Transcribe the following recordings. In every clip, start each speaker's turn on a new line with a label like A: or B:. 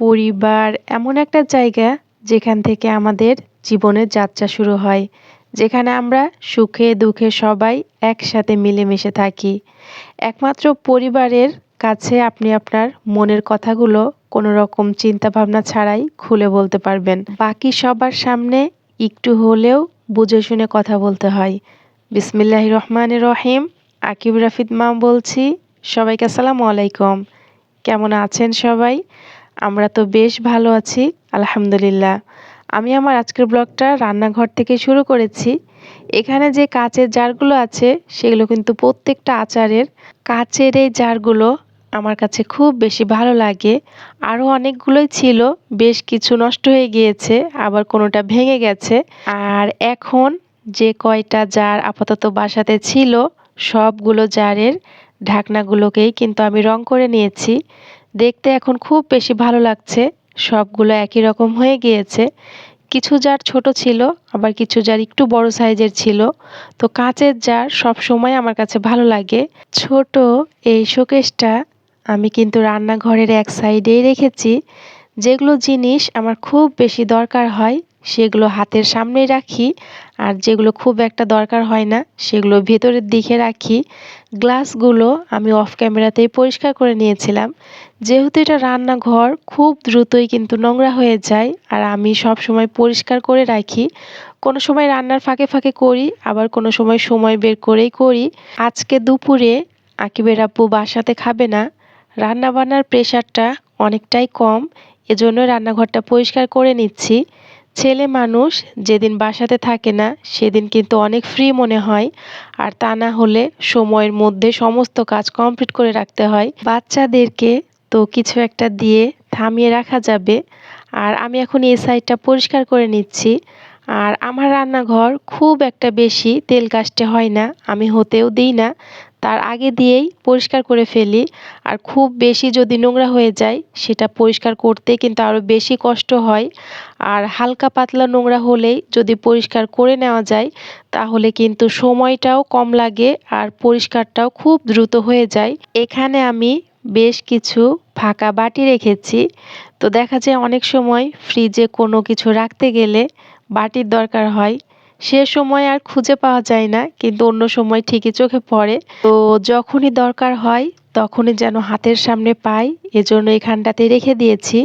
A: পরিবার, এমন একটা জায়গা যেখান থেকে আমাদের জীবনের যাত্রা শুরু হয়, যেখানে আমরা সুখে দুঃখে সবাই একসাথে মিলেমিশে থাকি। একমাত্র পরিবারের কাছে আপনি আপনার মনের কথাগুলো কোনো রকম চিন্তা ভাবনা ছাড়াই খুলে বলতে পারবেন। বাকি সবার সামনে একটু হলেও বুঝে শুনে কথা বলতে হয়। বিসমিল্লাহ রহমান রহিম, আকিব রাফিদ মাম বলছি। সবাইকে আসসালামু আলাইকুম। কেমন আছেন সবাই? আমরা তো বেশ ভালো আছি, আলহামদুলিল্লাহ। আমি আমার আজকের ব্লগটা রান্নাঘর থেকে শুরু করেছি। এখানে যে কাচের জারগুলো আছে, সেগুলো কিন্তু প্রত্যেকটা আচারের কাচের এই জারগুলো আমার কাছে খুব বেশি ভালো লাগে। আরও অনেকগুলোই ছিল, বেশ কিছু নষ্ট হয়ে গিয়েছে, আবার কোনোটা ভেঙে গেছে। আর এখন যে কয়টা জার আপাতত বাসাতে ছিল, সবগুলো জারের ঢাকনাগুলোকেই কিন্তু আমি রং করে নিয়েছি। দেখতে এখন খুব বেশি ভালো লাগছে। সবগুলো একই রকম হয়ে গিয়েছে। কিছু জার ছোট ছিল, আবার কিছু জার একটু বড় সাইজের ছিল। তো কাঁচের জার সব সময় আমার কাছে ভালো লাগে। ছোট এই শোকেসটা আমি কিন্তু রান্নাঘরের এক সাইডেই রেখেছি। যেগুলো জিনিস আমার খুব বেশি দরকার হয়, সেগুলো হাতের সামনেই রাখি। আর যেগুলো খুব একটা দরকার হয় না, সেগুলো ভেতরের দিকে রাখি। গ্লাসগুলো আমি অফ ক্যামেরাতেই পরিষ্কার করে নিয়েছিলাম। যেহেতু এটা রান্নাঘর, খুব দ্রুতই কিন্তু নোংরা হয়ে যায় আর আমি সব সময় পরিষ্কার করে রাখি। কোনো সময় রান্নার ফাঁকে ফাঁকে করি, আবার কোনো সময় সময় বের করেই করি। আজকে দুপুরে আকিবের আব্বু বাসাতে খাবে না। রান্না বান্নার প্রেশারটা অনেকটাই কম, এজন্য রান্নাঘরটা পরিষ্কার করে নিচ্ছি। ছেলে মানুষ যেদিন বাসাতে থাকে না, সেদিন কিন্তু অনেক ফ্রি মনে হয়। আর তা না হলে সময়ের মধ্যে সমস্ত কাজ কমপ্লিট করে রাখতে হয়। বাচ্চাদেরকে তো কিছু একটা দিয়ে থামিয়ে রাখা যাবে। আর আমি এখন এই সাইডটা পরিষ্কার করে নিচ্ছি। আর আমার রান্নাঘর খুব একটা বেশি তেল কাস্টে হয় না। আমি হতেও দিই না। তার আগে দিয়েই পরিষ্কার করে ফেলি। আর খুব বেশি যদি নোংরা হয়ে যায়, সেটা পরিষ্কার করতে কিন্তু আরও বেশি কষ্ট হয়। আর হালকা পাতলা নোংরা হলেই যদি পরিষ্কার করে নেওয়া যায়, তাহলে কিন্তু সময়টাও কম লাগে আর পরিষ্কারটাও খুব দ্রুত হয়ে যায়। এখানে আমি বেশ কিছু ফাঁকা বাটি রেখেছি। তো দেখা যায় অনেক সময় ফ্রিজে কোনো কিছু রাখতে গেলে বাটির দরকার হয়। সে সময় আর খুঁজে পাওয়া যায় না, কিন্তু অন্য সময় ঠিকই চোখে পড়ে। তো যখনই দরকার হয়, তখনই যেন হাতের সামনে পাই, এজন্য এখানটাতে রেখে দিয়েছি।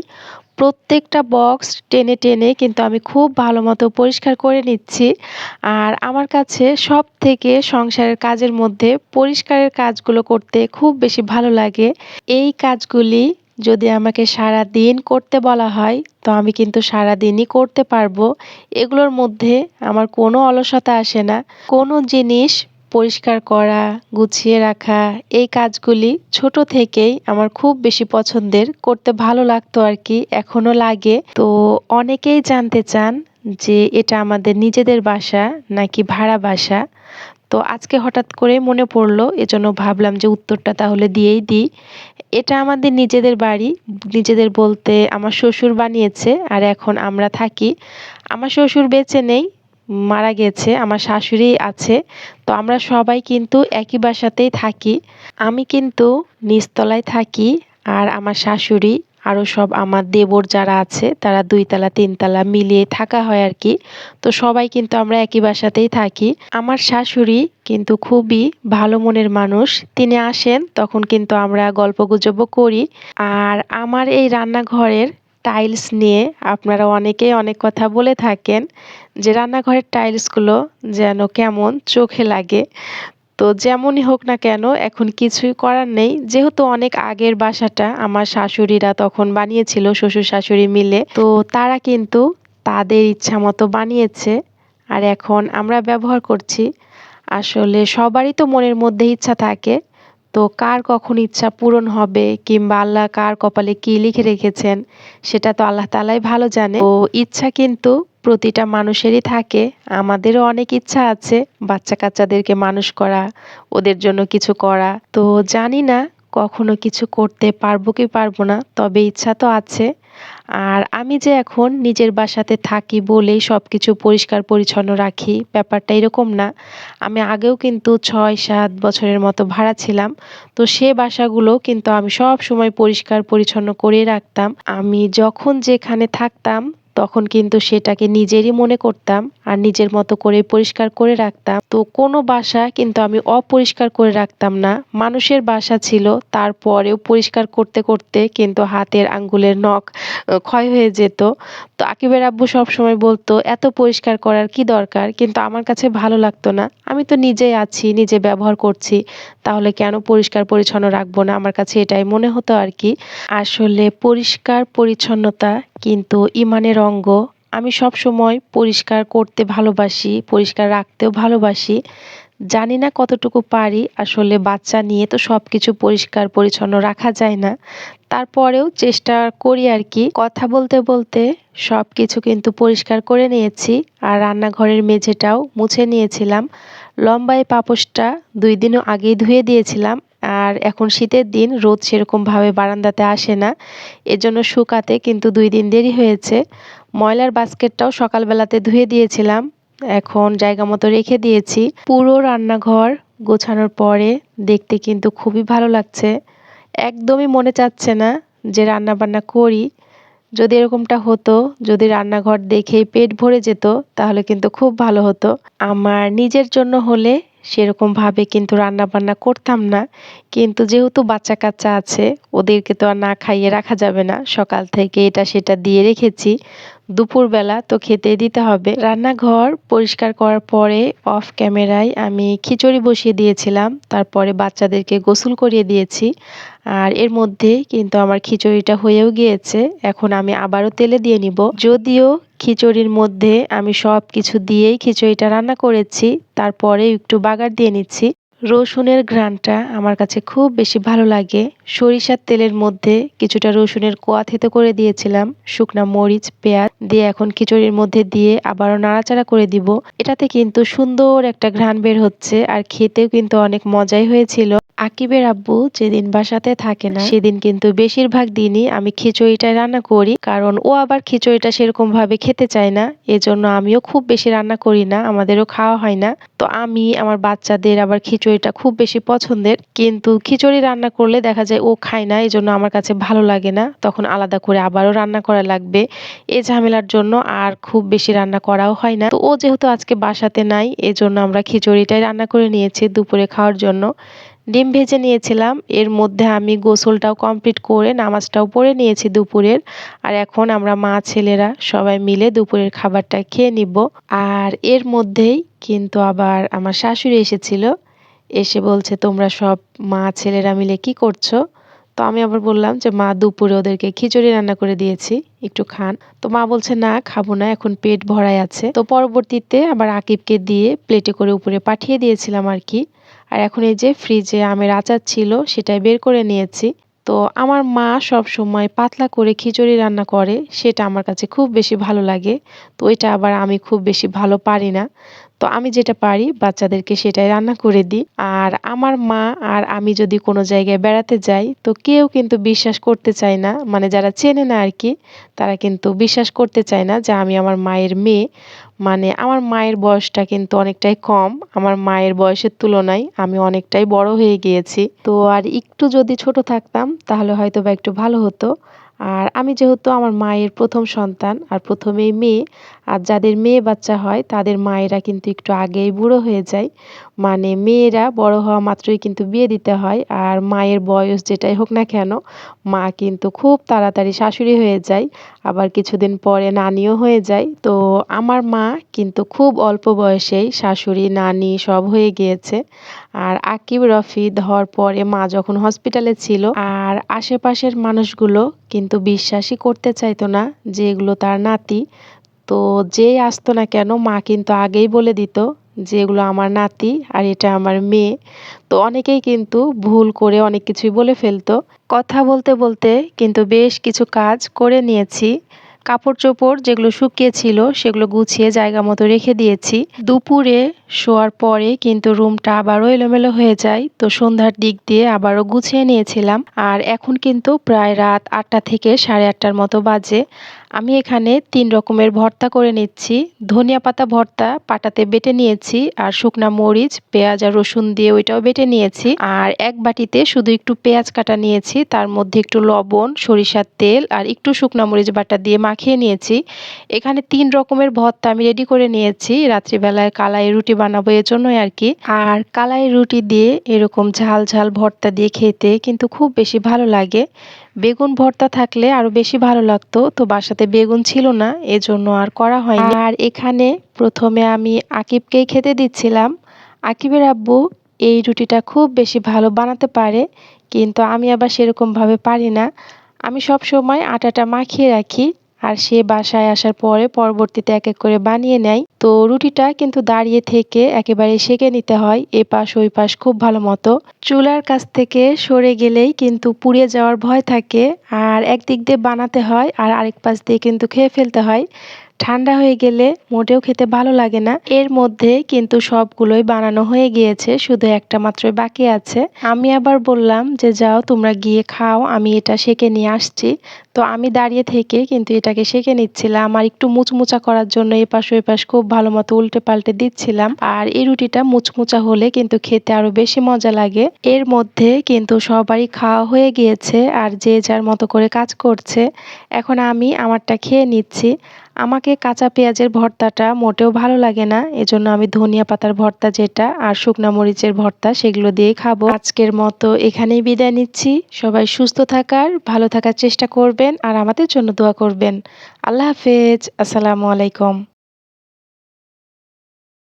A: প্রত্যেকটা বক্স টেনে টেনে কিন্তু আমি খুব ভালো মতো পরিষ্কার করে নিচ্ছি। আর আমার কাছে সব থেকে সংসারের কাজের মধ্যে পরিষ্কারের কাজগুলো করতে খুব বেশি ভালো লাগে। এই কাজগুলি যদি আমাকে সারা দিন করতে বলা হয়, তো আমি কিন্তু সারা দিনই করতে পারব। এগুলোর মধ্যে আমার কোনো অলসতা আসে না। কোনো জিনিস পরিষ্কার করা, গুছিয়ে রাখা, এই কাজগুলি ছোট থেকেই আমার খুব বেশি পছন্দের। করতে ভালো লাগতো আর কি এখনও লাগে। তো অনেকেই জানতে চান যে এটা আমাদের নিজেদের বাসা নাকি ভাড়া বাসা? তো আজকে হঠাৎ করে মনে পড়ল, এজন্য ভাবলাম যে উত্তরটা তাহলে দিয়েই দিই। এটা আমাদের নিজেদের বাড়ি, নিজেদের বলতে আমার শ্বশুর বানিয়েছে আর এখন আমরা থাকি। আমার শ্বশুর বেঁচে নেই, মারা গেছে, আমার শাশুড়ি আছে, তো আমরা সবাই কিন্তু একই বাসাতেই থাকি। আমি কিন্তু নিচতলায় থাকি আর আমার শাশুড়ি আরও সব আমার দেবর যারা আছে, তারা দুইতলা, তিনতলা মিলিয়ে থাকা হয় আর কি তো সবাই কিন্তু আমরা একই বাসাতেই থাকি। আমার শাশুড়ি কিন্তু খুবই ভালো মনের মানুষ। তিনি আসেন, তখন কিন্তু আমরা গল্প করি। আর আমার এই রান্নাঘরের টাইলস নিয়ে আপনারা অনেকেই অনেক কথা বলে থাকেন যে রান্নাঘরের টাইলসগুলো যেন কেমন চোখে লাগে। তো যেমনই হোক না কেন, এখন কিছুই করার নেই। যেহেতু অনেক আগের বাসাটা আমার শাশুড়িরা তখন বানিয়েছিল, শ্বশুর শাশুড়ি মিলে, তো তারা কিন্তু তাদের ইচ্ছা মতো বানিয়েছে। আর এখন আমরা ব্যবহার করছি। আসলে সবারই তো মনের মধ্যে ইচ্ছা থাকে। তো কার কখন ইচ্ছা পূরণ হবে কিংবা আল্লাহ কার কপালে কি লিখে রেখেছেন, সেটা তো আল্লাহ তালাই ভালো জানে। তো ইচ্ছা কিন্তু প্রতিটা মানুষেরই থাকে। আমাদেরও অনেক ইচ্ছা আছে বাচ্চা কাচ্চাদেরকে মানুষ করা, ওদের জন্য কিছু করা। তো জানি না কখনো কিছু করতে পারব কি পারব না, তবে ইচ্ছা তো আছে। আর আমি যে এখন নিজের বাসাতে থাকি বলেই সব কিছু পরিষ্কার পরিচ্ছন্ন রাখি, ব্যাপারটা এরকম না। আমি আগেও কিন্তু ছয় সাত বছরের মতো ভাড়া ছিলাম। তো সে বাসাগুলো কিন্তু আমি সব সময় পরিষ্কার পরিচ্ছন্ন করে রাখতাম। আমি যখন যেখানে থাকতাম তখন কিন্তু সেটাকে নিজেরই মনে করতাম আর নিজের মতো করে পরিষ্কার করে রাখতাম। তো কোনো বাসা কিন্তু আমি অপরিষ্কার করে রাখতাম না। মানুষের বাসা ছিল, তারপরেও পরিষ্কার করতে করতে কিন্তু হাতের আঙ্গুলের নখ ক্ষয় হয়ে যেত। তো আকিবের আব্বু সবসময় বলতো, এত পরিষ্কার করার কি দরকার? কিন্তু আমার কাছে ভালো লাগতো না। আমি তো নিজেই আছি, নিজে ব্যবহার করছি, তাহলে কেন পরিষ্কার পরিচ্ছন্ন রাখব না? আমার কাছে এটাই মনে হতো আর কি। আসলে পরিষ্কার পরিচ্ছন্নতা কিন্তু ইমানের অঙ্গ আমি সব সময় পরিষ্কার করতে ভালোবাসি, পরিষ্কার রাখতেও ভালোবাসি। জানি না কতটুকু পারি, আসলে বাচ্চা নিয়ে তো সব কিছু পরিষ্কার, পরিচ্ছন্ন রাখা যায় না। তারপরেও চেষ্টা করি আর কি। কথা বলতে বলতে সব কিছু কিন্তু পরিষ্কার করে নিয়েছি আর রান্নাঘরের মেঝেটাও মুছে নিয়েছিলাম। লম্বায় পাপোশটা দুই দিনও আগেই ধুয়ে দিয়েছিলাম। আর এখন শীতের দিন, রোদ সেরকমভাবে বারান্দাতে আসে না। এজন্য শুকাতে কিন্তু দুই দিন দেরি হয়েছে। ময়লার বাস্কেটটাও সকালবেলাতে ধুয়ে দিয়েছিলাম। এখন জায়গা মতো রেখে দিয়েছি। পুরো রান্নাঘর গোছানোর পরে দেখতে কিন্তু খুবই ভালো লাগছে। একদমই মনে চাচ্ছে না যে রান্না বান্না করি। যদি এরকমটা হতো, যদি রান্নাঘর দেখেই পেট ভরে যেত, তাহলে কিন্তু খুব ভালো হতো। আমার নিজের জন্য হলে সেরকমভাবে কিন্তু রান্না বান্না করতাম না। কিন্তু যেহেতু বাচ্চা কাচ্চা আছে, ওদেরকে তো আর না খাইয়ে রাখা যাবে না। সকাল থেকে এটা সেটা দিয়ে রেখেছি। দুপুরবেলা তো খেতে দিতে হবে। রান্নাঘর পরিষ্কার করার পরে অফ ক্যামেরায় আমি খিচুড়ি বসিয়ে দিয়েছিলাম, তারপরে বাচ্চাদেরকে গোসল করিয়ে দিয়েছি। আর এর মধ্যে কিন্তু আমার খিচুড়িটা হয়েও গিয়েছে, এখন আমি আবারও তেলে দিয়ে নিব। যদিও খিচুড়ির মধ্যে আমি সব কিছু দিয়েই খিচুড়িটা রান্না করেছি, তারপরে একটু বাগার দিয়ে নিচ্ছি। রসুনের ঘ্রাণটা আমার কাছে খুব বেশি ভালো লাগে। সরিষার তেলের মধ্যে কিছুটা রসুনের কোয়া থেতে করে দিয়েছিলাম, শুকনা মরিচ, পেঁয়াজ দিয়ে এখন খিচুড়ির মধ্যে দিয়ে আবারও নাড়াচাড়া করে দিব। এটাতে কিন্তু সুন্দর একটা ঘ্রাণ বের হচ্ছে আর খেতেও কিন্তু অনেক মজাই হয়েছিল। আকিবের আব্বু যেদিন বাসাতে থাকে না, সেদিন কিন্তু বেশিরভাগ দিনই আমি খিচুড়িটাই রান্না করি, কারণ ও আবার খিচুড়িটা সেরকম ভাবে খেতে চায় না, এজন্য আমিও খুব বেশি রান্না করি না, আমাদেরও খাওয়া হয় না। তো আমি, আমার বাচ্চাদের আবার খিচুড়িটা খুব বেশি পছন্দের। কিন্তু খিচুড়ি রান্না করলে দেখা যায় ও খায় না এই জন্য আমার কাছে ভালো লাগে না। তখন আলাদা করে আবারও রান্না করা লাগবে। এই ঝামেলার জন্য আর খুব বেশি রান্না করাও হয় না। তো ও যেহেতু আজকে বাসাতে নাই, এজন্য আমরা খিচুড়িটাই রান্না করে নিয়েছি দুপুরে খাওয়ার জন্য। ডিম ভেজে নিয়েছিলাম। এর মধ্যে আমি গোসলটাও কমপ্লিট করে নামাজটাও পড়ে নিয়েছি দুপুরের। আর এখন আমরা মা ছেলেরা সবাই মিলে দুপুরের খাবারটা খেয়ে নিব। আর এর মধ্যেই কিন্তু আবার আমার শাশুড়ি এসেছিল, এসে বলছে, তোমরা সব মা ছেলেরা মিলে কি করছ? তো আমি আবার বললাম যে, মা, দুপুরে ওদেরকে খিচুড়ি রান্না করে দিয়েছি, একটু খান। তো মা বলছে, না, খাব না, এখন পেট ভরাই আছে। তো পরবর্তীতে আবার আকিবকে দিয়ে প্লেটে করে উপরে পাঠিয়ে দিয়েছিলাম আর কি। আর এখন এই যে ফ্রিজে আমের আচার ছিল, সেটাই বের করে নিয়েছি। তো আমার মা সব সময় পাতলা করে খিচুড়ি রান্না করে, সেটা আমার কাছে খুব বেশি ভালো লাগে। তো ওইটা আবার আমি খুব বেশি ভালো পারি না। তো আমি যেটা পারি, বাচ্চাদেরকে সেটাই রান্না করে দিই। আর আমার মা আর আমি যদি কোনো জায়গায় বেড়াতে যাই, তো কেউ কিন্তু বিশ্বাস করতে চায় না। মানে যারা চেনে না আর কি, তারা কিন্তু বিশ্বাস করতে চায় না যে আমি আমার মায়ের মেয়ে। মানে আমার মায়ের বয়সটা কিন্তু অনেকটাই কম। আমার মায়ের বয়সের তুলনায় আমি অনেকটাই বড় হয়ে গিয়েছি। তো আর একটু যদি ছোট থাকতাম, তাহলে হয়তো বা একটু ভালো হতো। আর আমি যেহেতু আমার মায়ের প্রথম সন্তান আর প্রথমেই মেয়ে, আর যাদের মেয়ে বাচ্চা হয় তাদের মায়েরা কিন্তু একটু আগেই বুড়ো হয়ে যায়। মানে মেয়েরা বড় হওয়া মাত্রই কিন্তু বিয়ে দিতে হয় আর মায়ের বয়স যেটাই হোক না কেন, মা কিন্তু খুব তাড়াতাড়ি শাশুড়ি হয়ে যায়, আবার কিছুদিন পরে নানিও হয়ে যায়। তো আমার মা কিন্তু খুব অল্প বয়সেই শাশুড়ি, নানি সব হয়ে গিয়েছে। আর আকিব রফি হওয়ার পরে মা যখন হসপিটালে ছিল, আর আশেপাশের মানুষগুলো কিন্তু বিশ্বাসই করতে চাইতো না যে এগুলো তার নাতি। তো যেই আসতো না কেন, মা কিন্তু আগেই বলে দিত যে এগুলো আমার নাতি আর এটা আমার মেয়ে। তো অনেকেই কিন্তু ভুল করে অনেক কিছুই বলে ফেলতো। কথা বলতে বলতে কিন্তু বেশ কিছু কাজ করে নিয়েছি। কাপড় চোপড় যেগুলো শুকিয়েছিল, সেগুলো গুছিয়ে জায়গা মতো রেখে দিয়েছি। দুপুরে শোয়ার পরে কিন্তু রুমটা আবারও এলোমেলো হয়ে যায়, তো সন্ধ্যার দিক দিয়ে আবারও গুছিয়ে নিয়েছিলাম। আর এখন কিন্তু প্রায় রাত আটটা থেকে সাড়ে আটটার মতো বাজে। আমি এখানে তিন রকমের ভর্তা করে নিচ্ছি। ধনিয়া পাতা ভর্তা পাটাতে বেটে নিয়েছি আর শুকনা মরিচ, পেঁয়াজ আর রসুন দিয়ে ওইটাও বেটে নিয়েছি। আর এক বাটিতে শুধু একটু পেঁয়াজ কাটা নিয়েছি, তার মধ্যে একটু লবণ, সরিষার তেল আর একটু শুকনা মরিচ বাটা দিয়ে মাখিয়ে নিয়েছি। এখানে তিন রকমের ভর্তা আমি রেডি করে নিয়েছি। রাত্রিবেলায় কালাই রুটি বানাবো এর জন্যই আর কি। আর কালাই রুটি দিয়ে এরকম ঝাল ঝাল ভর্তা দিয়ে খেতে কিন্তু খুব বেশি ভালো লাগে। বেগুন ভর্তা থাকলে আরও বেশি ভালো লাগতো, তো বাসাতে বেগুন ছিল না, এজন্য আর করা হয়নি। আর এখানে প্রথমে আমি আকিবকেই খেতে দিচ্ছিলাম। আকিবের আব্বু এই রুটিটা খুব বেশি ভালো বানাতে পারে, কিন্তু আমি আবার সেরকমভাবে পারি না। আমি সব সময় আটাটা মাখিয়ে রাখি আর সে বাসায় আসার পরে পরবর্তীতে এক এক করে বানিয়ে নেয়। তো রুটিটা কিন্তু দাঁড়িয়ে থেকে একেবারে সেঁকে নিতে হয় এ পাশ ওই পাশ খুব ভালো মতো। চুলার কাছ থেকে সরে গেলেই কিন্তু পুড়িয়ে যাওয়ার ভয় থাকে, আর একদিক দিয়ে বানাতে হয় আর আরেক পাশ দিয়ে কিন্তু খেয়ে ফেলতে হয়। ঠান্ডা হয়ে গেলে মোটেও খেতে ভালো লাগে না। এর মধ্যে কিন্তু সবগুলোই বানানো হয়ে গিয়েছে, শুধু একটা মাত্রই বাকি আছে। আমি আবার বললাম যে, যাও, তোমরা গিয়ে খাও, আমি এটা সেকে নিয়ে আসছি। তো আমি দাঁড়িয়ে থেকে কিন্তু এটাকে সেকে নিচ্ছিলাম আর একটু মুচমুচা করার জন্য এপাশ ওপাশ খুব ভালো মতো উল্টে পাল্টে দিচ্ছিলাম। আর এই রুটিটা মুচমুচা হলে কিন্তু খেতে আরও বেশি মজা লাগে। এর মধ্যে কিন্তু সবারই খাওয়া হয়ে গিয়েছে আর যে যার মতো করে কাজ করছে। এখন আমি আমারটা খেয়ে নিচ্ছি। আমাকে কাঁচা পেঁয়াজের ভর্তাটা মোটেও ভালো লাগে না। এজন্য আমি ধনিয়া পাতার ভর্তা যেটা আর শুকনা মরিচের ভর্তা সেগুলো দিয়ে খাব। আজকের মতো এখানেই বিদায় নিচ্ছি। সবাই সুস্থ থাকার, ভালো থাকার চেষ্টা করবেন আর আমাদের জন্য দোয়া করবেন। আল্লাহ হাফেজ। আসসালামু আলাইকুম।